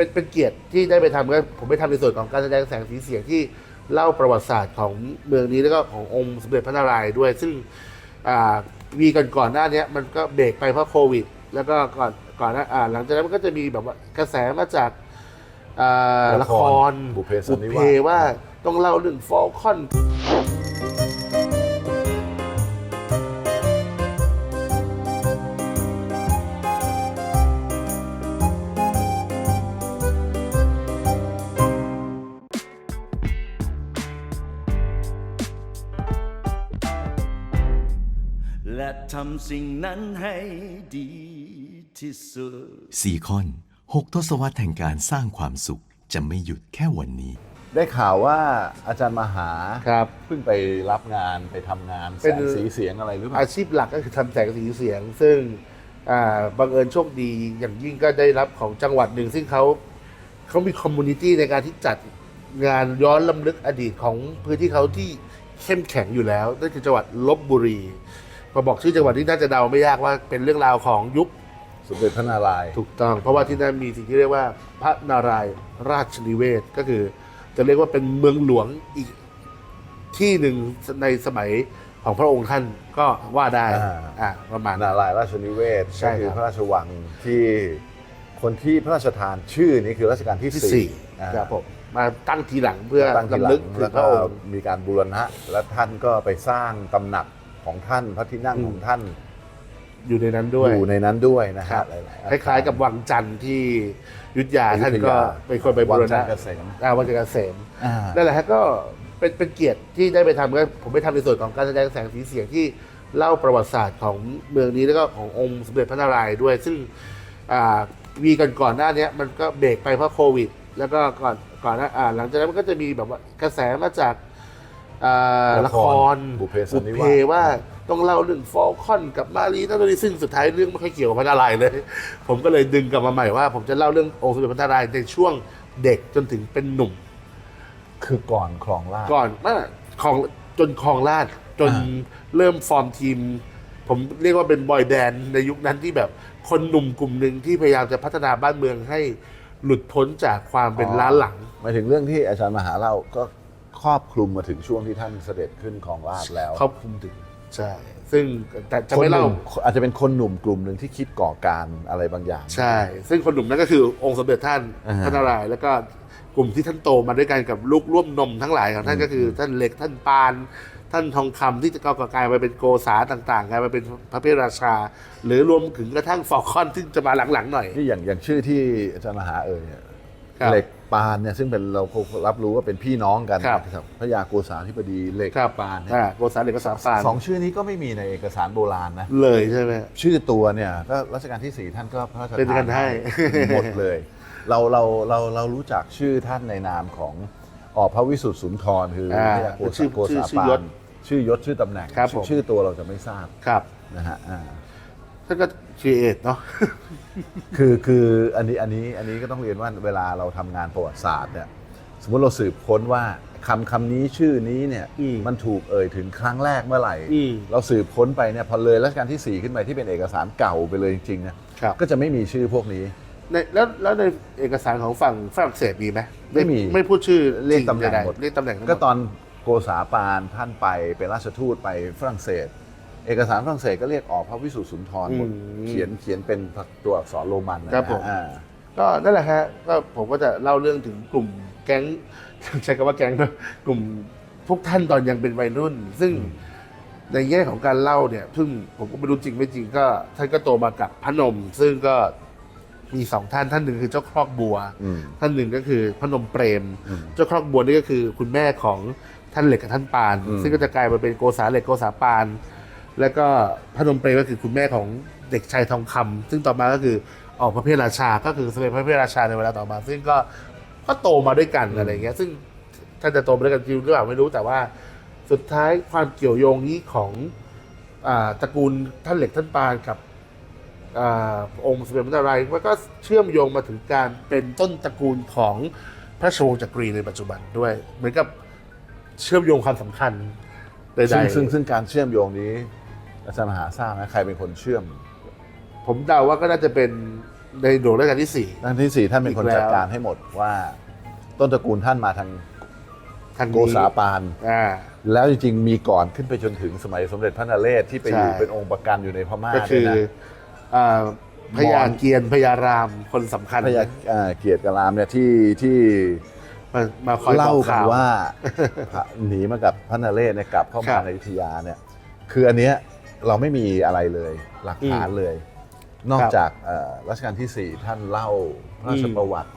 เป็นเป็นเกียรติที่ได้ไปทำก็ผมไปทำในส่วนของการแสดงแสงสีเสียงที่เล่าประวัติศาสตร์ของเมืองนี้แล้วก็ขององค์สมเด็จพระนารายณ์ด้วย ซึ่งอ่าวีก่อนก่อนหน้าเนี้ยมันก็เบรกไปเพราะโควิด แล้วก็ก่อนก่อนหน้าอ่าหลังจากนั้นมันก็จะมีแบบว่ากระแสมาจากอ่าละละคครรบุพเพสันนิวาส บุพว่าต้องเล่าเรื่องฟอลคอนำสิ่งนั้นให้ดีที่สุดซีคอน6ทศวรรษแห่งการสร้างความสุขจะไม่หยุดแค่วันนี้ ได้ข่าวว่าอาจารย์มหาครับ เพิ่งไปรับงานไปทำงานแสเป็น งสีเสียงอะไรหรือเปล่าอาชีพหลักก็คือทำแสงสีเสียง ซึ่งอ่าบังเอิญโชคดีอย่างยิ่งก็ได้รับของจังหวัดหนึ่ง ซึ่งเขาเขามีคอมมูนิตี้ในการที่จัดงานย้อนลำลึกอดีตของพื้นที่เขาที่เข้มแข็งอยู่แล้วนั่นคือจังหวัดลบบุรี พอบอกชื่อจังหวัดที่น่าจะเดาไม่ยากว่าเป็นเรื่องราวของยุคสมเด็จพระนารายณ์ถูกต้อง เพราะว่าที่นั่นมีสิ่งที่เรียกว่าพระนารายณ์ราชนิเวศก็คือ จะเรียกว่าเป็นเมืองหลวงอีกที่หนึ่งในสมัยของพระองค์ท่านก็ว่าได้อ่าประมาณ นารายณ์ราชนิเวศใช่ก็คืคอรับพระราชวังที่คนที่พระราชทานชื่อนี้คือรัชกาลที่ที่สี่สี่อ่า ครับผมมาตั้งทีหลังเพื่อตั้งทีหลัลำลึกงถึแล้งวพก็ระองค์ มีการบูรณะ และท่านก็ไปสร้างตำหนัก ของท่านพระที่นั่งอืมของท่านอยู่ในนั้นด้วยอยู่ในนั้นด้วยนะคครัรับบคล้าย ๆ กับวังจันทร์ที่อยุทธยาอยุธยาท่านก็เป็นคนไปบูรวังจัณะนทร์เกษมอ่าวังจันทร์เกษมอ่านั่นแหละฮะก็เป็นเป็นเกียรติที่ได้ไปทำก็ผมไปทำในส่วนของการแสดงแสงสีเสียงที่เล่าประวัติศาสตร์ของเมืองนี้แล้วก็ขององค์สมเด็จพระนารายณ์ด้วย ซึ่งอ่าวีก่อนก่อนหน้าเนี้ยมันก็เบรกไปเพราะโควิด แล้วก็ก่อนก่อนหน้าอ่าหลังจากนั้นมันก็จะมีแบบว่ากระแสมาจากอ่า ละละคครรบุพเพสันนิวาสบุพเพว่าต้องเล่าเรื่องฟอลคอนกับมารีนั่นนี่ซึ่งสุดท้ายเรื่องไม่ค่อยเกี่ยวกับพระนารายณ์เลย ผมก็เลยดึงกลับมาใหม่ว่า ผมจะเล่าเรื่ององค์สมเด็จพระนารายณ์ในช่วงเด็กจนถึงเป็นหนุ่ม คือก่อนคลองลาดก่อนนั่นน่ะของจนคลองลาดจนอ่าเริ่มฟอร์มทีม ผมเรียกว่าเป็นบอยแบนด์ในยุคนั้นที่แบบคนหนุ่มกลุ่มหนึ่งที่พยายามจะพัฒนาบ้านเมืองให้หลุดพ้นจากความเป็นล้านหลังหมายถึงเรื่องที่อาจารย์มหาเล่าก็ ครอบคลุมมาถึงช่วงที่ท่านเสด็จขึ้นคลองลาดแล้ว ครอบคลุมถึงใช่ ซึ่งแต่จะคนไม่หเล่านุ่มอาจจะเป็นคนหนุ่มกลุ่มหนึ่งที่คิดก่อการอะไรบางอย่าง ใช่ ซึ่งคนหนุ่มนั่นก็คือองค์สมเด็จท่านอ่าฮะ พระนารายณ์แล้วก็กลุ่มที่ท่านโตมาด้วยกันกับลูกร่วมนมทั้งหลายของท่านก็คือ ท่านเหล็กท่านปาน ท่านทองคำที่จะก่อกลายมาเป็นโกษาต่างๆกลายมาเป็นพระเพทราชา หรือรวมถึงกระทั่งฟอลคอนซึ่งจะมาหลังๆหน่อยที่อย่างอย่างชื่อที่อาจารย์มหาเอ่ยเนี่ย ครับเหล็กปานเนี่ยซึ่งเป็นเรารับรู้ว่าเป็นพี่น้องกันครับ นะครับพระยาโกษาธิบดีเหล็กครับปานเนี่ยอ่าโกษาเหล็กโกษาปานสองชื่อนี้ก็ไม่มีในเอกสารโบราณนะ เลยใช่ไหม ชื่อตัวเนี่ยก็รัชกาลที่สี่ท่านก็พระราชเป็นทากันนให้ หมดเลย เราเราเราเรารู้จักชื่อท่านในนามของออกพระวิสุทธิสุนทรคืออ่าพระยาโกชื่ษาอโกษาชื่อปายศนชื่อยศชื่อตำแหน่งครับชื่อผม ชื่อตัวเราจะไม่ทราบครับนะฮะอ่า ท่านก็ ครีเอทเนาะ คือคืออันนี้อันนี้อันนี้ก็ต้องเรียนว่าเวลาเราทำงานประวัติศาสตร์เนี่ยสมมติเราสืบค้นว่าคำคำนี้ชื่อนี้เนี่ยอืมมันถูกเอ่ยถึงครั้งแรกเมื่อไหร่ อืมเราสืบค้นไปเนี่ยพอเลยรัชกาลที่ 4 ขึ้นไปที่เป็นเอกสารเก่าไปเลยจริงๆนะครับ ก็จะไม่มีชื่อพวกนี้ ในแล้วแล้วในเอกสารของฝั่งฝรั่งเศสมีไหมไม่มีไม่พูดชื่อเรียกตำแหน่งจริหมดเรียกตำแหน่งทั้งหมก็ด ตอนโกษาปานท่านไปเป็นราชทูตไปฝรั่งเศส เอกสารฝรั่งเศสก็เรียกออกพระวิสุทธิสุนทรหมดอืม เขียนเขียนเป็นตัวอักษรโรมันนะครับผม อ่า ก็นั่นแหละฮะก็ผมก็จะเล่าเรื่องถึงกลุ่มแก๊ง ใช้คำว่าแก๊งนะกลุ่มพวกท่านตอนยังเป็นวัยรุ่น ซึ่งในแง่ของการเล่าเนี่ยซึ่งผมก็ไม่รู้จริงไม่จริงก็ ท่านก็โตมากับพระนม ซึ่งก็มีสองท่านท่านหนึ่งคือเจ้าครอกบัว อืม ท่านหนึ่งก็คือพระนมเปรม อืม เจ้าครอกบัวนี่ก็คือคุณแม่ของท่านเหล็กกับท่านปาน อืม ซึ่งก็จะกลายมาเป็นโกษาเหล็กโกษาปาน แล้วก็พระนมเปรก็คือคุณแม่ของเด็กชายทองคำซึ่งต่อมาก็คือออกพระเพทราชา ก็คือสมเด็จพระเพทราชาในเวลาต่อมา ซึ่งก็ก็โตมาด้วยกันอะไรเงี้ย ซึ่งท่านจะโตมาด้วยกันจริงหรือเปล่าไม่รู้แต่ว่าสุดท้ายความเกี่ยวโยงนี้ของตระกูลท่านเหล็กท่านปานกับอองค์สมเด็จพระนารายณ์มันก็เชื่อมโยงมาถึงการเป็นต้นตระกูลของพระชวงศ์จักรีในปัจจุบันด้วย เหมือนกับเชื่อมโยงความสำคัญใดๆซึ่งซึ่งการเชื่อมโยงนี้ อาจารย์มหาทราบไหมใครเป็นคนเชื่อมผมเดาว่าก็น่าจะเป็นในหลวงรัชกาลที่สี่ ท่านที่สี่ท่านเป็นคนอีกแล้วจัดการให้หมดว่าต้นตระกูลท่านมาทางทางนี้ โกษาปาน อ่า แล้วจริงๆ มีก่อนขึ้นไปจนถึงสมัยสมเด็จพระนเรศที่ไปอยู่ใช่ เป็นองค์ประกันอยู่ในพม่าก็คือด้วยนะอ่าพญามอนเกียรติพญารามคนสำคัญพระยาอ่าเกียรติกรามเนี่ยที่ที่มามาคอยบเล่าอกกันข่าว ว่าพระหนีมากับพระนเรศเนี่ยกลับเข้าครัมาบ ในอยุธยาเนี่ยคืออันเนี้ย เราไม่มีอะไรเลยหลักฐานอืมเลย นอกครับจากเอ่อรัชกาลที่ 4 ท่านเล่าพระราชอืมประวัติ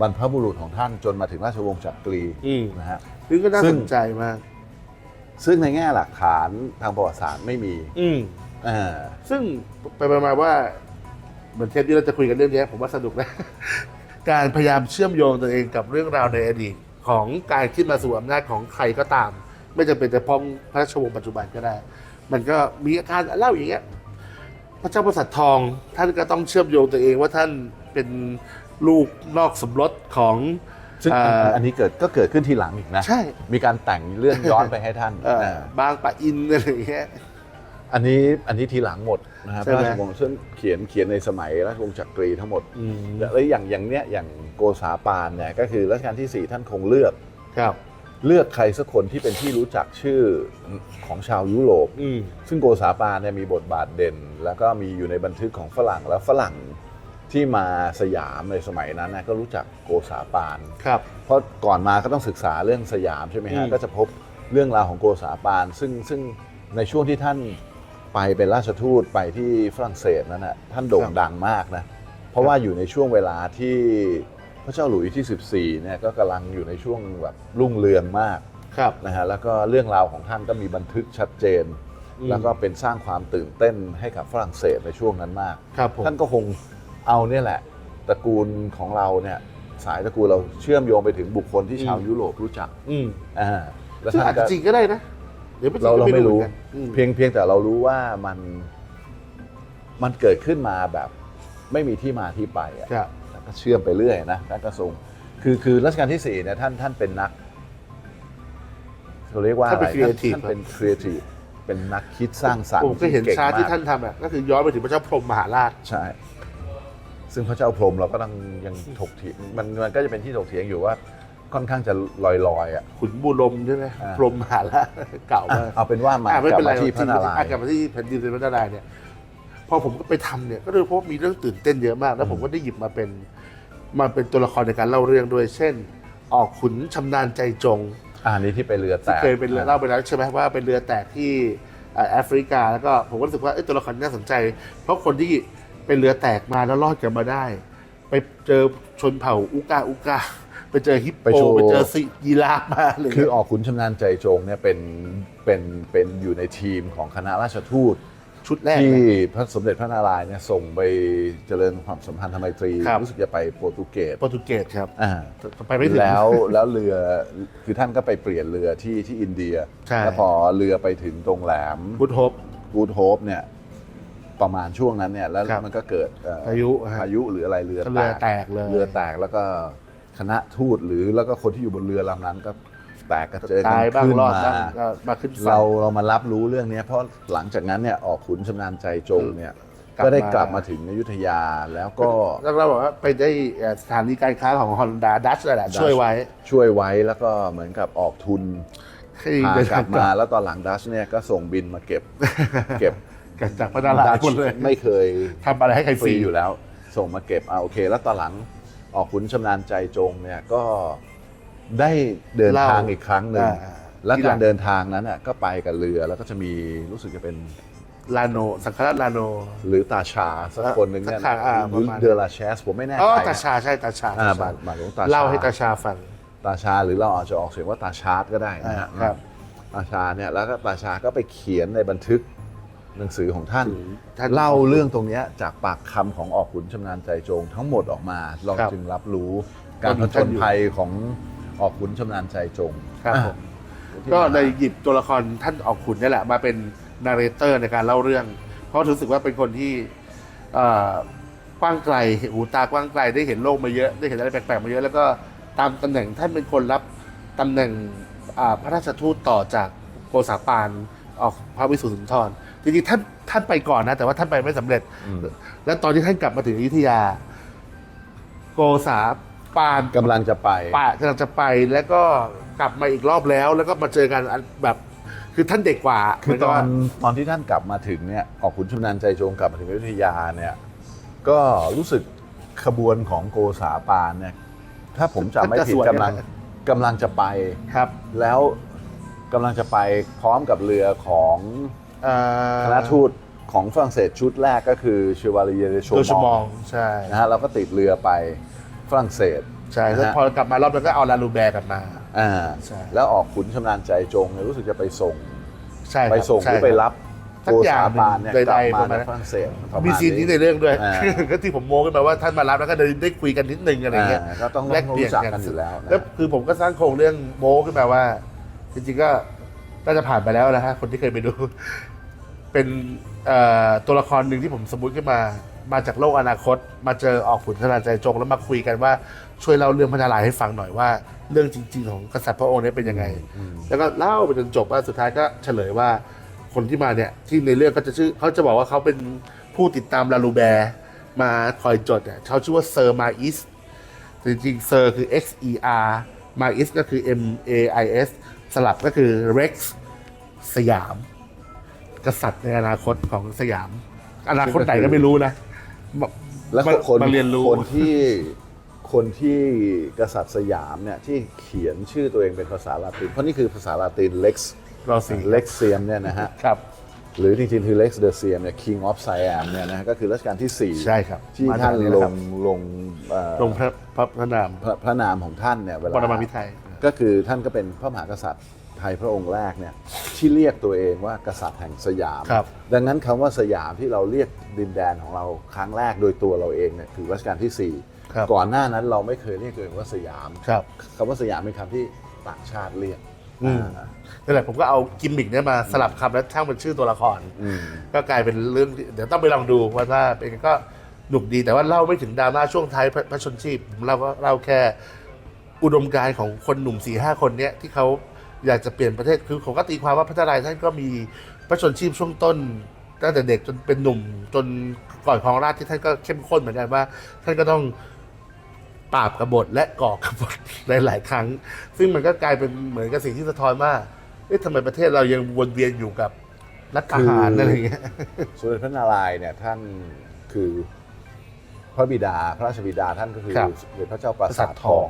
บรรพบุรุษของท่านจนมาถึงราชวงศ์จักรีอืมนะฮะซึ่งก็น่าซึ่สงนใจมาก ซึ่งในแง่หลักฐานทางประวัติศาสตร์ไม่มี อืมอ่าซึ่งไปไปมาว่า เหมือนเทปที่เราจะคุยกันเรื่องนี้ผมว่าสนุกนะ การพยายามเชื่อมโยงตัวเองกับเรื่องราวในอดีตของการขึ้นมาสู่อำนาจของใครก็ตาม ไม่จำเป็นจะพ้องพระราชวงศ์ปัจจุบันก็ได้ มันก็มีอาการเล่าอย่างเงี้ยพระเจ้าประสัททองท่านก็ต้องเชื่อมโยงตัวเองว่าท่านเป็นลูกนอกสมรสของ ซึ่งเอ่ออันนี้เกิดก็เกิดขึ้นทีหลังอีกนะ ใช่มีการแต่งเรื่องย้อนไปให้ท่านเอ่ออ่าบางปะอินอะไรอย่างเงี้ย อันนี้อันนี้ทีหลังหมดนะครับใช่พไหมระราชวงศ์ซึ่งเขียนเขียนในสมัยราชวงศ์จักรีทั้งหมดอืมแล้วอย่างอย่างเนี้ยอย่างโกษาปานเนี่ยก็คือรัชกาลที่4ท่านคงเลือก ครับ เลือกใครสักคนที่เป็นที่รู้จักชื่อของชาวยุโรปอืมซึ่งโกษาปานเนี่ยมีบทบาทเด่น แล้วก็มีอยู่ในบันทึกของฝรั่งแล้วฝรั่งที่มาสยามในสมัยนั้นนะก็รู้จักโกษาปานครับเพราะก่อนมาก็ต้องศึกษาเรื่องสยามใช่ไหมอืฮะมก็จะพบเรื่องราวของโกษาปาน ซึ่งซึ่งในช่วงที่ท่านไปเป็นราชทูตไปที่ฝรั่งเศสนั้นนะท่านโด่งดังมากนะเพราะว่าอยู่ในช่วงเวลาที่พ ระเจ้าหลุยส์ที่ 14เนี่ยก็กำลังอยู่ในช่วงแบบรุ่งเรืองมากครับนะฮะแล้วก็เรื่องราวของท่านก็มีบันทึกชัดเจน อืมแล้วก็เป็นสร้างความตื่นเต้นให้กับฝรั่งเศสในช่วงนั้นมาก ครับผมท่านก็คงเอาเนี่ยแหละตระกูลของเราเนี่ยสายตระกูลเราเชื่อมโยงไปถึงบุคคลที่ชาวยุโรปรู้จักอืมอ่าแล้วซึ่งท่าอานจก็ จะจริงก็ได้นะเดี๋ยวไปจริงเราก็เราไม่รู้เหอนกันอืมเพียงเพียงแต่เรารู้ว่ามันมันเกิดขึ้นมาแบบ ไม่มีที่มาที่ไปอะครับแล้ว ก็เชื่อมไปเรื่อยนะท่านก็ทรงคือคือรัชกาลที่สี่เนี่ยท่านท่านเป็นนักเขาเรียกว่าท่านอะไรเป็น creative ท่านเป็นครีเอทีฟเป็นนักคิดสร้างสรรค์ผมก็เห็นก่งชาร์ตที่มกท่านทำอะก็คือย้อนไปถึงพระเจ้าพรหมมหาราช ใช่ ซึ่งพระเจ้าพรหมเราก็ต้องยังถกเถียงมันมันก็จะเป็นที่ถกเถียงอยู่ว่าค่อนข้างจะลอยๆอะ ขุนบุรมใช่ไหมอ่า พรหมมหาราชเก่าอะมาก เอาเป็นว่ามาอะไม่กลับเป็นไรมาที่พระนารายอะณ์ กลับมาที่แผ่นดินเป็นพระนารายณ์เนี่ยพอผมก็ไปทำเนี่ยก็เลยพบว่ามีเรื่องตื่นเต้นเยอะมาก แล้วผมก็ได้หยิบมาเป็น มาเป็นตัวละครในการเล่าเรื่องด้วย เช่น ออกขุนชำนาญใจจงอ่านี้ที่ไปเรือแตที่กเคยเป็นเรือเล่าไปแล้วใช่ไหมว่าเป็นเรือแตกที่อ่าแอฟริกาแล้วก็ผมก็รู้สึกว่าเอ้ยตัวละครนี้น่าสนใจ เพราะคนที่เป็นเรือแตกมาแล้วรอดกลับมาได้ ไปเจอชนเผ่าอุกาอุกาไปเจอฮิปไปโปโชว์ไปเจอสิยีราฟมาเลยคือออกขุนชำนาญใจจงเนี่ยเป็นเป็นเป็นอยู่ในทีมของคณะราชทูต ชุดแรกที่นะ พระสมเด็จพระนารายณ์เนี่ยส่งไปเจริญความสัมพันธไมตรีครับ รู้สึกจะไปโปรตุเกสโปรตุเกสครับอ่าไปไม่ถึง แล้วแล้วเรือคือท่านก็ไปเปลี่ยนเรือที่ที่อินเดีย ใช่ แล้วพอเรือไปถึงตรงแหลมพุทโฮป กูดโฮปเนี่ยประมาณช่วงนั้นเนี่ยแล้วครับมันก็เกิดเอ่อพายุฮะพายุหรืออะไรเรือเรือแตกเลย เรือแตกแล้วก็คณะทูตหรือแล้วก็คนที่อยู่บนเรือลำนั้นก็ แตกกระเจิงกัตายนบ้างขึ้นรอดมาบ้างก็มาขึ้นฝั่ง เราเรามารับรู้เรื่องเนี้ยเพราะหลังจากนั้นเนี่ยออกขุนชำนาญใจจงเนี่ยกลับก็ได้มากลับมาถึงอยุธยาแล้วก็แล้วเราบอกว่าไปได้เอ่อสถานีการค้าของฮอนดาดัชแหละช่วยไว้ช่วยไว้แล้วก็เหมือนกับออกทุนให้พาเดินกลัทางบกลัมาบแล้วตอนหลังดัชเนี่ยก็ส่งบินมาเก็บเก็บกันจากพระนารายณ์หมดเลยไม่เคยทำอะไรให้ใครฟฟรีรีอยู่แล้ว ส่งมาเก็บเอาโอเค แล้วตอนหลังออกขุนชำนาญใจจงเนี่ยก็ ได้เดินเล่าทางอีกครั้งหนึ่งอ่า และที่หลักางรเดินทางนั้นน่ะก็ไปกับเรือแล้วก็จะมีรู้สึกจะเป็นลาโน สังฆราชลาโน หรือตาชาสักคนหนึ่งเนี่ยสักครั้งอ่าหรือประมาณ เดอลาแชสผมไม่แน่อ๋อใจตาชาใช่ตาชาอ่าตาชาบาทบาทหลวงตาชา เล่าให้ตาชาฟัง ตาชาหรือเราอาจจะออกเสียงว่าตาชาร์ตก็ได้นะฮะอ่าครับ ตาชาเนี่ยแล้วก็ตาชาก็ไปเขียนในบันทึกหนังสือของท่านถึงท่าน เล่าเรื่องตรงเนี้ยจากปากคำของออกขุนชำนาญใจโจงทั้งหมดออกมา เราครับจึงรับรู้การผตอนนี้จท่านญอยู่ภัยของ ออกขุนชำนาญใจโจงครับอะผมก็เลยหยิบตัวละครท่านออกขุนนี่แหละ มาเป็นนาร์เรเตอร์ในการเล่าเรื่อง เพราะรู้สึกว่าเป็นคนที่เอ่อกว้างไกลหูตากว้างไกลได้เห็นโลกมาเยอะได้เห็นอะไรแปลกๆมาเยอะแล้วก็ตามตำแหน่งท่านเป็นคนรับตำแหน่งอ่าพระราชทูตต่อจากโกษาปานออกพระวิสุทธิสุนทรจริงๆท่านท่านไปก่อนนะ แต่ว่าท่านไปไม่สำเร็จอืมแล้วตอนที่ท่านกลับมาถึงอยุธยา โกษา ปานกำลังจะไปป่ากำลังจะไปแล้วก็กลับมาอีกรอบแล้ว แล้วก็มาเจอกันอันแบบคือท่านเด็กกว่าคือตอนเหมืกับว่าตอนที่ท่านกลับมาถึงเนี่ยออกขุนชำนาญใจโจงกลับมาถึงอยุธยาเนี่ยก็รู้สึกขบวนของโกษาปานเนี่ยถ้าผมจำไม่ผิดกำลังกำลังจะไปครับ แล้วกำลังจะไปพร้อมกับเรือของเอ่อคณะทูตของฝรั่งเศสชุดแรกก็คือเชวาลีเยเดโชโดชมมอองงใช่นะฮะเราก็ติดเรือไป ฝรั่งเศสใช่แล้วนะฮะพอกลับมารอบนั้นก็เอาลาลูแบร์กลับมาอ่าใช่แล้วออกขุนชำนาญใจจงเนี่ยรู้สึกจะไปส่งใช่ครับไปส่งหใช่รือไปรับสัโกกอย่าษางหนึ่งปานเนี่ยใดๆกลับมาประมาณในนั้นฝรั่งเศสประาณมีซีนนี้ในเรื่องด้วยอ่าก็ที่ผมโม้ขึ้นมาว่าท่านมารับแล้วก็ได้ได้คุยกันนิดนึงอะไรเงี้ยอ่าก็ต้องแลกเปลี่ยนรู้จักกันอยู่แล้วนะแล้วคือผมก็สร้างโครงเรื่องโม้ขึ้นมาว่า จริงๆก็น่าจะผ่านไปแล้วนะฮะคนที่เคยไปดู เป็นเอ่อตัวละครหนึ่งที่ผมสมมุติขึ้นมา มาจากโลกอนาคต มาเจอออกขุนขนาดใจจงแล้วมาคุยกันว่าช่วยเล่าเรื่องพระนารายณ์ให้ฟังหน่อยว่า เรื่องจริง ๆ ของกษัตริย์พระองค์เนี้เป็นยังไง แล้วก็เล่าไปจนจบว่าสุดท้ายก็เฉลยว่าคนที่มาเนี่ยที่ในเรื่องก็จะชื่อเขาจะบอกว่าเขาเป็นผู้ติดตามลาลูแบร์มาคอยจดเนี่ยเขาชื่อว่าเซอร์มาอิสจริงๆเซอร์คือ X E R มาอิสก็คือ M A I S สลับก็คือ Rex สยาม กษัตริย์ในอนาคตของสยาม อนาคตไหนก็ไม่รู้นะ มาแล้วมาคนมาเรียนรู้ คนที่คนที่กษัตริย์สยามเนี่ยที่เขียนชื่อตัวเองเป็นภาษาลาติน เพราะนี่คือภาษาลาติน lex รอสี lex เซียมเนี่ยนะฮะ ครับ หรือจริงๆคือ lex the siam เนี่ย king of siam เนี่ยนะฮะก็คือรัชกาลที่ 4 ใช่ครับที่มาจากท่านนี้ลนะครับงลงเอ่อลงพระพระพระนามพระพระนามของท่านเนี่ยเวลาปรมาภิไธย ก็คือท่านก็เป็นพระมหากษัตริย์ ไทยพระองค์แรกเนี่ยที่เรียกตัวเองว่ากษัตริย์แห่งสยาม ครับ ดังนั้นคำว่าสยามที่เราเรียกดินแดนของเราครั้งแรกโดยตัวเราเองเนี่ยคือรัชกาลที่ ครับ 4 ก่อนหน้านั้นเราไม่เคยเรียกตัวเองว่าสยามครับ คำว่าสยามเป็นคำที่ต่างชาติเรียกอืม อ่านั่นแหละผมก็เอากิมมิกเนี้ยมาสลับคำแล้วช่างเป็นชื่อตัวละคร อืม ก็กลายเป็นเรื่องที่เดี๋ยวต้องไปลองดูว่าถ้าเป็นไงก็หนุกดีแต่ว่าเล่าไม่ถึงดราม่าช่วงท้ายพระพระชนชีพผมเล่าก็เล่าแค่อุดมการณ์ของคนหนุ่มสี่ห้าคนเนี้ยที่เขา อยากจะเปลี่ยนประเทศคือผมก็ตีความว่าพระนารายณ์ท่านก็มีพระชนชีพช่วงต้นตั้งแต่เด็กจนเป็นหนุ่มจนก่อนครองราชย์ที่ท่านก็เข้มข้นเหมือนกันว่า ท่านก็ต้องปราบกบฏและก่อกบฏหลาย ๆ ครั้ง ซึ่งมันก็กลายเป็นเหมือนกับสิ่งที่สะท้อนว่าเอ๊ะทำไมประเทศเรายังวนเวียนอยู่กับรัฐประหารคือออะไรอย่างเงี้ยสมเด็จพระนารายณ์เนี่ยท่านคือพระบิดาพระราชบิดาท่านก็คือครับสมเด็จพระเจ้าปราสาทปราสาทททอองง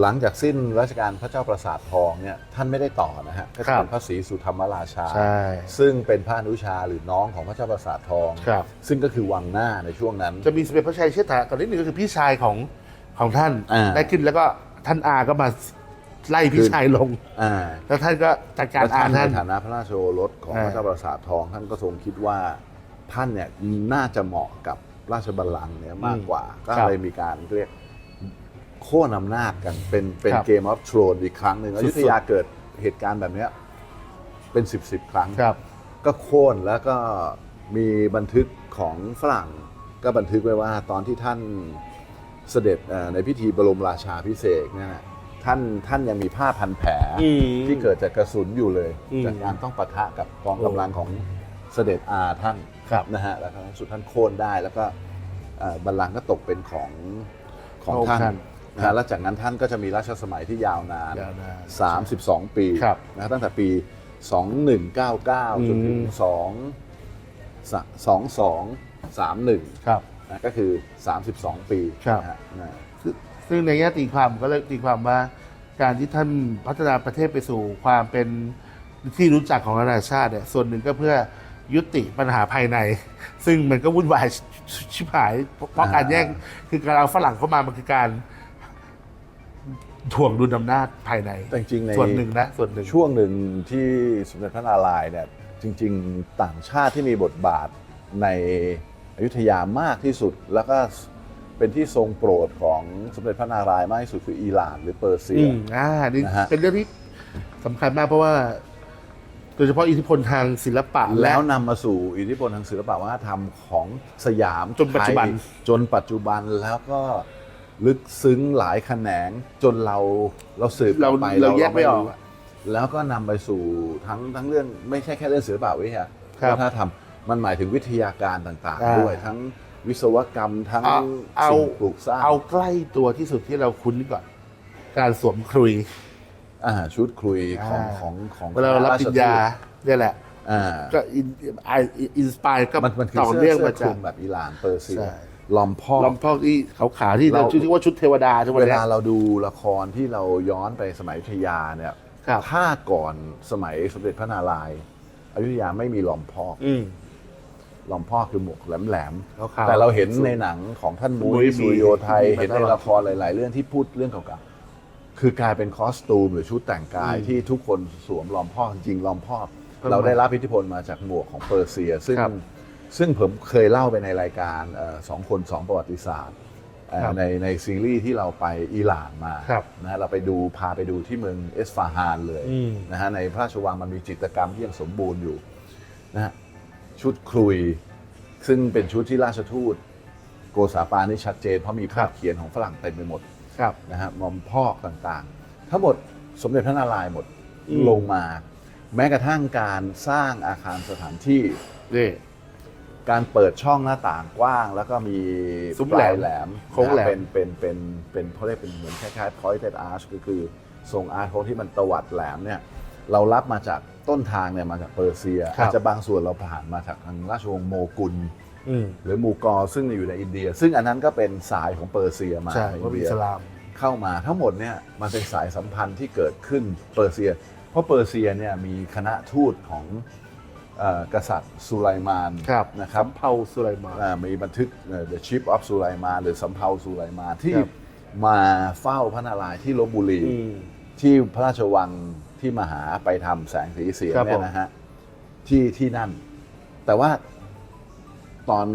หลังจากสิ้นรัชกาลพระเจ้าปราสาททองเนี่ยท่านไม่ได้ต่อนะฮะก็ครัจะบเป็นพระศรีสุธรรมราชา ใช่ ซึ่งเป็นพระอนุชาหรือน้องของพระเจ้าปราสาททอง ครับ ซึ่งก็คือวังหน้าในช่วงนั้น จะมีสมเด็จพระชัยเชษฐาก่อนนิดนึงก็คือพี่ชายของของท่านอ่า ได้ขึ้นแล้วก็ท่านอาก็มาไล่พี่ชายลง อ่าแล้วท่านก็จัดการและอาท่านในท่าน ฐานะพระราชโอรสของอ่า พระเจ้าปราสาททองท่านก็ทรงคิดว่าท่านเนี่ยน่าจะเหมาะกับราชบัลลังก์เนี่ยมากกว่า ก็เลยมีการเรียก โค่นอำนาจกันเป็นเป็นครับเกมออฟทรอนอีกครั้งหนึ่งอสุดๆยุธยาเกิดเหตุการณ์แบบเนี้ยเป็นสิบสิบครั้ง ครับก็โค่นแล้วก็มีบันทึกของฝรั่ง ก็บันทึกไว้ว่าตอนที่ท่านเสด็จเอ่อในพิธีบรมราชาพิเศษกเนี่ยนะท่านท่านยังมีผ้าพันแผลอืมที่เกิดจากกระสุนอยู่เลย อืม จากการต้องปะทะกับกองโอ้กำลังของเสด็จอาท่าน ครับ นะฮะแล้วก็ในสุดท่านโค่นได้แล้วก็เอ่อบัลลังก์ก็ตกเป็นของของพระองค์ท่านท่านนะฮะแล้วจากนั้นท่านก็จะมีราชสมัยที่ยาวนาน ยาวนาน32 ปีครับ นะตั้งแต่ปี 2199 จนถึง 2 2231 ครับ นะก็คือ 32 ปีครับ นะฮะนะ ซึ่งซึ่งในแง่ตีความก็เลยตีความว่า การที่ท่านพัฒนาประเทศไปสู่ความเป็นที่รู้จักของนานาชาติเนี่ยส่วนหนึ่งก็เพื่อยุติปัญหาภายใน ซึ่งมันก็วุ่นวายชิบหายเพราะการแย่งคือการเอาฝรั่งเข้ามามันคือการ ถ่วงดุลอำนาจภายในแต่จริงๆในส่วนหนึ่งนะส่วนหนึ่งช่วงหนึ่งที่สมเด็จพระนารายณ์เนี่ยจริง ๆ ต่างชาติที่มีบทบาทในอยุธยามากที่สุด แล้วก็เป็นที่ทรงโปรดของสมเด็จพระนารายณ์มากที่สุดคืออิหร่านหรือเปอร์เซีอืยมอ่านี่นะฮะเป็นเรื่องที่สำคัญมากเพราะว่าโดยเฉพาะอิทธิพลทางศิลปะแล้วและนำมาสู่อิทธิพลทางศิลปะวัฒนธรรมของสยามจนปัจจุบันไทยจนปัจจุบันแล้วก็ ลึกซึ้งหลายแขนงจนเราเราสืบเราไปเราแยกไม่ออกรู้แล้วก็นำไปสู่ทั้งทั้งเรื่องไม่ใช่แค่เรื่องศิลปะวิทยาครับวัฒนธรรมมันหมายถึงวิทยาการต่างอ่าๆด้วยทั้งวิศวกรรมทั้งเอาเอาสิ่งปลูกสร้างเอาใกล้ตัวที่สุดที่เราคุ้นก่อน การสวมครุยอ่าชุดคลุยของอ่าของของเวลาเรารับปริญญาเนี่ยแหละอ่าก็อินอินสปายก็มันมันคือต่อเสื้อเนื่องเสื้อมาคจาลุกมแบบอิหร่านเปอร์เซียใช่ ลอมพอกลำพอกที่ขาวๆที่เราเราชื่อว่าชุดเทวดาทุกวันเวนี้ ลาเราดูละครที่เราย้อนไปสมัยอยุธยาเนี่ยครับ ถ้าก่อนสมัยสมเด็จพระนารายณ์อยุธยาไม่มีลอมพอก อืม ลอมพอกคือหมวกแหลมขาวๆๆแต่เราเห็นในหนังของท่านมุ้มุ้ยยสุริโยไทย มีเห็นในละครหลาย ๆ เรื่องที่พูดเรื่องเก่าๆคือกลายเป็นคอสตูมหรือชุดแต่งกายอืมที่ทุกคนสวมลอมพอกจริงๆลอมพอกทำไมเราได้รับอิทธิพลมาจากหมวกของเปอร์เซีย ซึ่งครับ ซึ่งผมเคยเล่าไปในรายการเอ่อสองคนสองประวัติศาสตร์เอ่อครับในในซีรีส์ที่เราไปอิหร่านมาครับนะฮะเราไปดูพาไปดูที่เมืองเอสฟาฮานเลยอืมนะฮะในพระราชวังมันมีจิตรกรรมที่ยังสมบูรณ์อยู่นะฮะชุดครุย ซึ่งเป็นชุดที่ราชทูต โกษาปานนี่ชัดเจน เพราะมีภาพเขียนของฝรั่งเต็มไปหมดครับนะฮะมอมพอกต่างๆ ทั้งหมดสมเด็จพระนารายณ์หมดอืมลงมา แม้กระทั่งการสร้างอาคารสถานที่นี่ การเปิดช่องหน้าต่างกว้าง แล้วก็มีซุ้มปแหลลามยแหลมโค้งแหลมนะเป็นเป็นเป็นเป็นเขาเรียกเป็นเหมือนคล้ายๆ pointed arch ก็คือทรงอาร์ตโค้งที่มันตวัดแหลมเนี่ยเรารับมาจากต้นทางเนี่ยมาจากเปอร์เซีย ครับ อาจจะบางส่วนเราผ่านมาจากทางราชวงศ์โมกุล อืมหรือมูกอร์ซึ่งอยู่ในอินเดีย ซึ่งอันนั้นก็เป็นสายของเปอร์เซียมาใช่ในเพราะอินมีเดีอิยสลาม เข้ามาทั้งหมดเนี่ยมันเป็นสายสัมพันธ์ที่เกิดขึ้นเปอร์เซีย เพราะเปอร์เซียเนี่ยมีคณะทูตของเอ่อ กษัตริย์สุไลมานครับนะครับเผาสุไลมานอ่ามีบันทึกเอ่อ The Ship of สุไลมานหรือสำเภาสุไลมานที่ครับมาเฝ้าพระนารายณ์ที่ลบบุรีอืมที่พระราชวังที่มหาไปทำแสงสีเสียงครับเนี่ผมยนะฮะที่ที่นั่น แต่ว่าตอน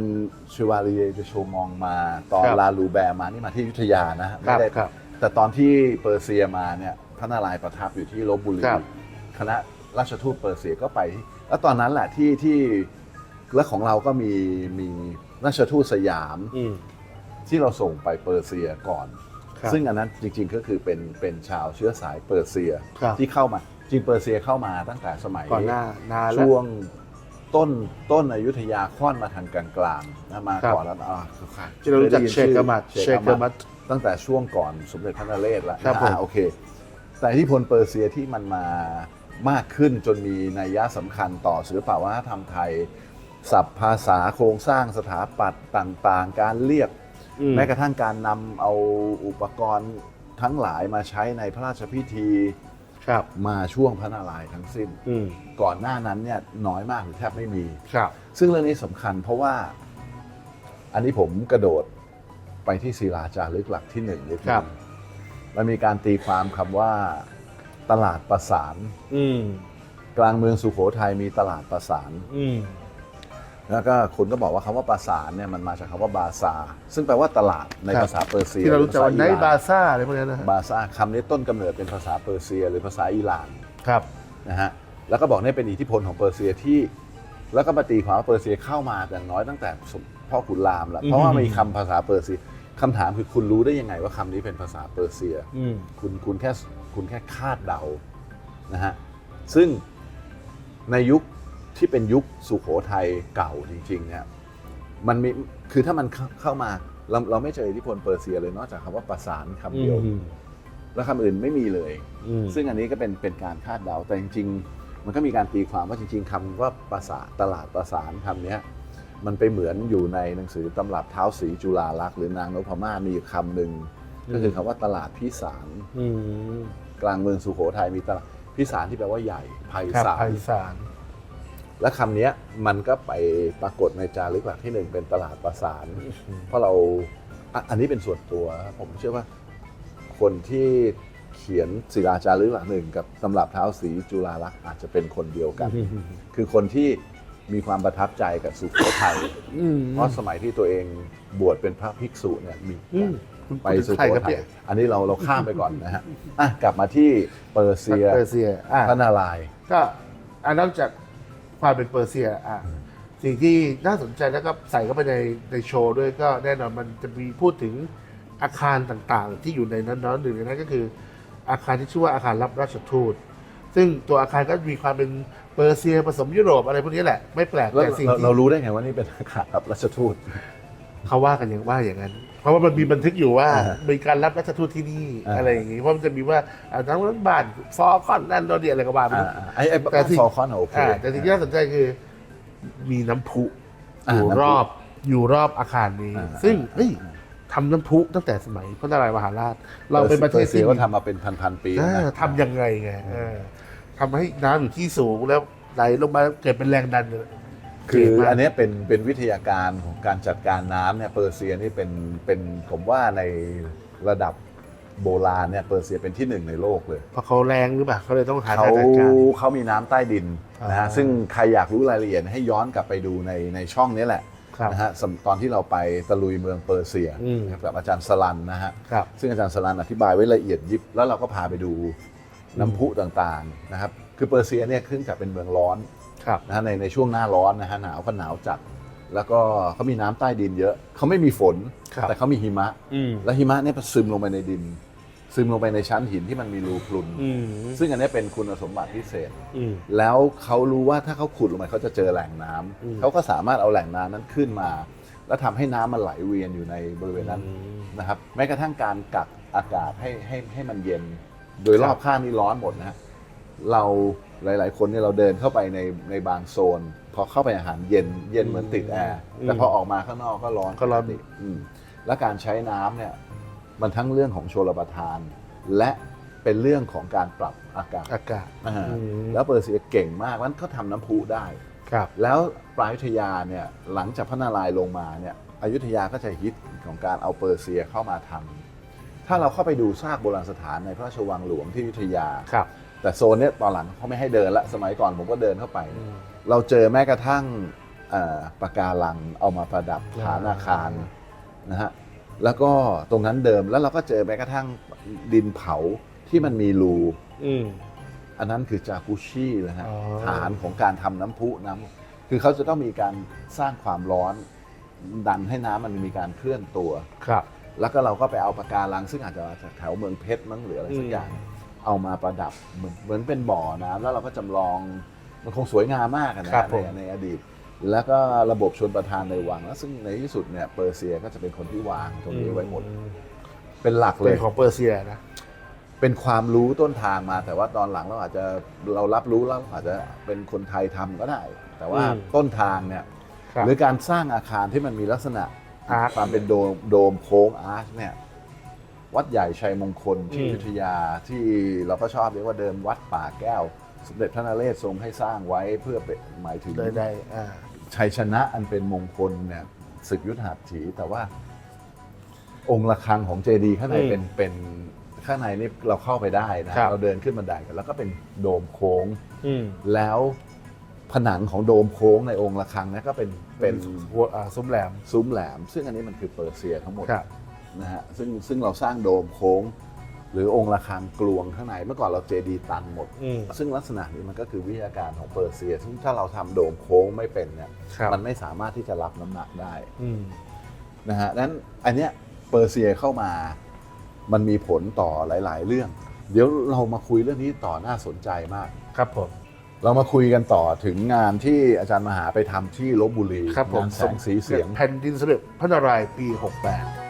ชวาลีเดโชมองมา ตอนครับลาลูแบร์มานี่มาที่อยุธยานะฮะคไม่รับได้ครับแต่ตอนที่เปอร์เซียมาเนี่ยพระนารายณ์ประทับอยู่ที่ลบบุรีครับคณะราชทูตเปอร์เซียก็ไปที่ แล้วตอนนั้นแหละที่ที่และของเราก็มีมีราชทูตสยาม อืม ที่เราส่งไปเปอร์เซียก่อน ครับซึ่งอันนั้นจริงๆก็คือเป็นเป็นชาวเชื้อสายเปอร์เซียครับ ที่เข้ามาจริงเปอร์เซียเข้ามาตั้งแต่สมัย ก่อนหน้านานแล้ว ช่วงต้นต้นอยุธยาค่อนมาทางกลางๆนะมาครับ ก่อนแล้วอ่าค่ะที่เรารู้จักคยได้ยินเชคชื่อเกอร์มัดเชเชคคเกเกออร์ร์มัมัด ด ตั้งแต่ช่วงก่อนสมเด็จพระนเรศแล้วครับผม อ่าโอเค แต่อิทธิพลเปอร์เซียที่มันมา มากขึ้นจนมีนัยยะสำคัญต่อศิลปวัฒนธรรมไทยศัพท์ภาษาโครงสร้างสถาปัตย์ต่างๆ การเรียก อืม แม้กระทั่งการนำเอาอุปกรณ์ทั้งหลายมาใช้ในพระราชพิธีครับ มาช่วงพระนารายณ์ทั้งสิ้น อืม ก่อนหน้านั้นเนี่ยน้อยมากหรือแทบไม่มี ครับ ซึ่งเรื่องนี้สำคัญเพราะว่าอันนี้ผมกระโดดไปที่ศิลาจารึกหลักที่หนึ่งนิดนึครับงมันมีการตีความคำว่า ตลาดประสาน อืมกลางเมืองสุโขทัยมีตลาดประสาน อืมแล้วก็คุณก็บอกว่าคำว่าประสานเนี่ยมันมาจากคำว่าบาซาร์ซึ่งแปลว่าตลาดในครับภาษาเปอร์เซียที่เรารู้จักว่าหไนอท์ภบาษซ่าอะไรพวกนี้นะฮะบาซาร์คำนี้ต้นกำเนิดเป็นภาษาเปอร์เซีย หรือภาษาอิหร่านครับ นะฮะแล้วก็บอกเนี่ยเป็นอิทธิพลของเปอร์เซียที่ แล้วก็มาตีความว่าเปอร์เซียเข้ามาอย่างน้อยตั้งแต่สมพ่อขุนรามแล้วเพราะว่ามีคำภาษาเปอร์เซียคำถามคือคุณรู้ได้ยังไงว่าคำนี้เป็นภาษาเปอร์เซีย อืม คุณคุณแค่ คุณแค่คาดเดานะฮะซึ่งในยุคที่เป็นยุคสุโขทัยเก่าจริงๆเนี่ยมันมีคือถ้ามันเข้าเข้ามาเราเราไม่เจออิทธิพลเปอร์เซียเลยนอกจากคำว่าประสานคำเดียวอืมแล้วคำอื่นไม่มีเลยอืมซึ่งอันนี้ก็เป็นเป็นการคาดเดาแต่จริง ๆ มันก็มีการตีความว่าจริง ๆคำว่าประสาตลาดประสานคำเนี้ยมันไปเหมือนอยู่ในหนังสือตำรับเท้าสีจุฬาลักษณ์หรือนางนพมาศมีอยู่คำหนึ่งก็คือคำว่าตลาดพิสารอืม กลางเมืองสุโขทัยมีตลาดพิสารที่แปลว่าใหญ่ไพครับศาไพลศาลและคำเนี้ยมันก็ไปปรากฏในจารึกหลักที่หนึ่งเป็นตลาดประสาน เพราะเราอะอันนี้เป็นส่วนตัวผมเชื่อว่าคนที่เขียนศิลาจารึกหลักหนึ่งกับตำรับเท้าสีจุฬาลักษณ์อาจจะเป็นคนเดียวกัน คือคนที่มีความประทับใจกับสุโขทัย อืม เพราะสมัยที่ตัวเองบวชเป็นพระภิกษุเนี่ยมีอืม คุณไปสุใครโขครับทัเนี่ยยอันนี้เราเราข้ามไปก่อนนะฮะอะกลับมาที่เปอร์เซียเปอร์เซียอะพระนารายณ์ก็อะนอกจากความเป็นเปอร์เซียอะสิ่งที่น่าสนใจแล้วก็ใส่เข้าไปในในโชว์ด้วยก็แน่นอนมันจะมีพูดถึงอาคารต่างๆ ที่อยู่ในนั้นนั้นหนึ่งในนั้นก็คือ อาคารที่ชื่อว่าอาคารรับราชทูต ซึ่งตัวอาคารก็มีความเป็นเปอร์เซียผสมยุโรปอะไรพวกนี้แหละไม่แปลกแล้วแต่สิ่งเราที่ เรารู้ได้ไงว่านี่เป็นอาคารรับราชทูต เขาว่ากันอย่างว่าอย่างนั้นเพ ราะว่ามันมีบันทึกอยู่ว่าอ่ามีการรับราชทูตที่นี่อ่า อะไรอย่างงี้เพราะมันจะมีว่าอ่าทั้งรัฐบาลฟอคอนนั่นโนนนี่อะไรก็ว่าไป อ่าอ่าไอ้ไอ้แต่ที่ ฟอร์คอนโอเค อ่าแต่สิ่งที่น่าสนใจคือมีน้ำพุอ่าอยู่น้ำพุรอบอยู่รอบอาคารนี้ อ่า ซึ่งเฮ้ยทำน้ำพุตั้งแต่สมัยพระนารายณ์มหาราช เราเป็นประเทศเซีที่ยมีก็ทำมาเป็นพันๆปีแล้วอ่านะทำยังไงไงเออทำให้น้ำอยู่ที่สูงแล้วไหลลงมาเกิดเป็นแรงดัน คือเก่งมากอันเนี้ยเป็นเป็นวิทยาการของการจัดการน้ำเนี่ยเปอร์เซียนี่เป็นเป็นผมว่าในระดับโบราณเนี่ยเปอร์เซียเป็นที่หนึ่งในโลกเลย เพราะเขาแรงหรือเปล่าเขาเลยต้องหาเขาทางจัดการ เขามีน้ำใต้ดินนะฮะอ่าซึ่งใครอยากรู้รายละเอียดให้ย้อนกลับไปดูในในช่องนี้แหละครับนะฮะสำตอนที่เราไปตะลุยเมืองเปอร์เซียอืมกับอาจารย์สลันนะฮะครับ ซึ่งอาจารย์สลันอธิบายไว้ละเอียดยิบแล้วเราก็พาไปดูน้ำพุต่างๆนะครับคือเปอร์เซียเนี่ยขึ้นจากเป็นเมืองร้อน ครับนะฮะในในช่วงหน้าร้อนนะฮะหนาวก็หนาวจัด แล้วก็เขามีน้ำใต้ดินเยอะ เขาไม่มีฝน ครับแต่เขามีหิมะ อืมและหิมะเนี่ยซึมลงไปในดิน ซึมลงไปในชั้นหินที่มันมีรูพรุน อืมซึ่งอันนี้เป็นคุณสมบัติพิเศษ อืม แล้วเขารู้ว่าถ้าเขาขุดลงไปเขาจะเจอแหล่งน้ำอืม เขาก็สามารถเอาแหล่งน้ำนั้นขึ้นมา แล้วทำให้น้ำมันไหลเวียนอยู่ในบริเวณนั้นอืมนะครับแม้กระทั่งการกักอากาศให้ให้ให้มันเย็น โดยรอบข้างนี่ร้อนหมดนะฮะ เราหลาย ๆ คนเนี่ยเราเดินเข้าไปในในบางโซน พอเข้าไปอาหารเย็นเย็นเหมือนติดแอร์อืมแต่พอออกมาข้างนอกก็ร้อนก็ร้อนปติอืมและการใช้น้ำเนี่ยมันทั้งเรื่องของโชลประทาน และเป็นเรื่องของการปรับอากาศอากาศอ่าอืมแล้วเปอร์เซียเก่งมากมันเขาทำน้ำพุได้ครับแล้วปลายอยุธยาเนี่ยหลังจากพระนารายณ์ลงมาเนี่ยอยุธยาก็จะฮิตของการเอาเปอร์เซียเข้ามาทำถ้าเราเข้าไปดูซากโบราณสถานในพระราชวังหลวงที่อยุธยาครับ แต่โซนเนี้ยตอนหลังเขาไม่ให้เดินละสมัยก่อนผมก็เดินเข้าไปอืมเราเจอแม้กระทั่งเอ่อปะการังเอามาประดับฐานอาคารนะฮะแล้วก็ตรงนั้นเดิมแล้วเราก็เจอแม้กระทั่งดินเผาที่มันมีรูอืมอันนั้นคือจากุชินะฮะอ๋อฐานของการทำน้ำพุน้ำคือเขาจะต้องมีการสร้างความร้อนดันให้น้ำมันมีการเคลื่อนตัวครับ แล้วก็เราก็ไปเอาปะการังซึ่งอาจจะมาจากแถวเมืองเพชรมั้งหรืออะไรสัอืกมอย่าง เอามาประดับเหมือนเหมือนเป็นบ่อน้ำแล้วเราก็จำลองมันคงสวยงามมากอะนะครัฮะบผม ในในอดีต แล้วก็ระบบชนประทานในวังแล้วซึ่งในที่สุดเนี่ยเปอร์เซียก็จะเป็นคนที่วางตรงนี้ไว้หมดเป็นหลักเลเป็ย นของเปอร์เซียนะ เป็นความรู้ต้นทางมา แต่ว่าตอนหลังเราอาจจะเรารับรู้แล้วอาจจะเป็นคนไทยทำก็ได้ แต่ว่าอืม ต้นทางเนี่ย ครับ หรือการสร้างอาคารที่มันมีลักษณะอาร์คความเป็นโดมโดมโค้งอาร์ชเนี่ย วัดใหญ่ชัยมงคลที่อืมอยุธยาที่เราก็ชอบเรียกว่าเดิมวัดป่าแก้ว สมเด็จพระนเรศทรงให้สร้างไว้เพื่อเป็นหมายถึงได้ได้อ่าชัยชนะอันเป็นมงคลเนี่ยศึกยุทธหัตถีแต่ว่า องค์ระฆังของเจดีย์ข้างในอืมเป็นเป็นข้างในนี่เราเข้าไปได้นะครับ เราเดินขึ้นบันไดกัน แล้วก็เป็นโดมโค้ง อืม แล้วผนังของโดมโค้งในองค์ระฆังเนี่ยก็เป็นเป็นหัวอ่าซุ้มแหลม ซุ้มแหลม ซึ่งอันนี้มันคือเปอร์เซียทั้งหมด ครับ นะฮะซึ่งซึ่งเราสร้างโดมโค้ง หรือองค์ระฆังกลวงข้างในเมื่อก่อนเราเจดีย์ตันหมด อืม ซึ่งลักษณะนี้มันก็คือวิทยาการของเปอร์เซีย ซึ่งถ้าเราทำโดมโค้งไม่เป็นเนี่ยครับ มันไม่สามารถที่จะรับน้ำหนักได้ อืม นะฮะนั้นอันเนี้ยเปอร์เซียเข้ามา มันมีผลต่อหลาย ๆ เรื่อง เดี๋ยวเรามาคุยเรื่องนี้ต่อน่าสนใจมาก ครับผม เรามาคุยกันต่อถึงงานที่อาจารย์มหาไปทำที่ลบบุรีครับผมงานแสงสีเสียง แผ่นดินเสด็จพระนารายณ์ปี 68